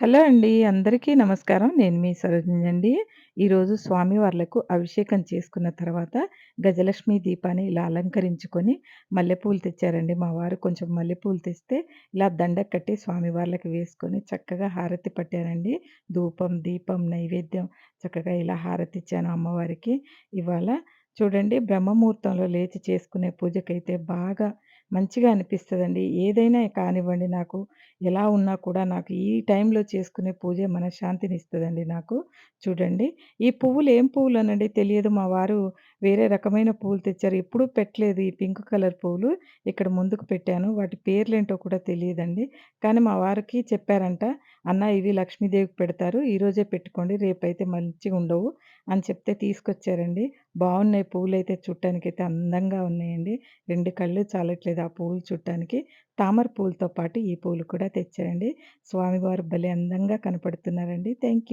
Hello అండి. అందరికీ నమస్కారం. నేను మీ సరోజినండి. ఈరోజు స్వామివార్లకు అభిషేకం చేసుకున్న తర్వాత గజలక్ష్మి దీపాన్ని ఇలా అలంకరించుకొని మల్లెపూలు తెచ్చారండి మా వారు. కొంచెం మల్లెపూలు తెస్తే ఇలా దండ కట్టి స్వామివార్లకు వేసుకొని చక్కగా హారతి పట్టారండి. ధూపం, దీపం, నైవేద్యం చక్కగా ఇలా హారతి ఇచ్చాను అమ్మవారికి. ఇవాళ చూడండి బ్రహ్మముహూర్తంలో లేచి చేసుకునే పూజకైతే బాగా మంచిగా అనిపిస్తదండి. ఏదైనా కానివ్వండి నాకు ఎలా ఉన్నా కూడా నాకు ఈ టైంలో చేసుకునే పూజే మనశ్శాంతినిస్తదండి నాకు. చూడండి ఈ పువ్వులు ఏం పువ్వులనండి తెలియదు. మా వారు వేరే రకమైన పువ్వులు తెచ్చారు. ఎప్పుడూ పెట్టలేదు ఈ పింక్ కలర్ పువ్వులు. ఇక్కడ ముందుకు పెట్టాను. వాటి పేర్లేంటో కూడా తెలియదండి. కానీ మా వారికి చెప్పారంట, "అన్న ఇవి లక్ష్మీదేవికి పెడతారు. ఈరోజే పెట్టుకోండి. రేపైతే మంచిగుండవు" అని చెప్తే తీసుకొచ్చారండి. బావున్నాయి పువ్వులైతే చూడటానికైతే అందంగా ఉన్నాయండి. 2 కళ్ళు చాలట్లేదు ఆ పువ్వులు చూడటానికి. తామర పూలతో పాటు ఈ పూలు కూడా తెచ్చారండి. స్వామివారు భలే అందంగా కనపడుతున్నారండి. Thank you.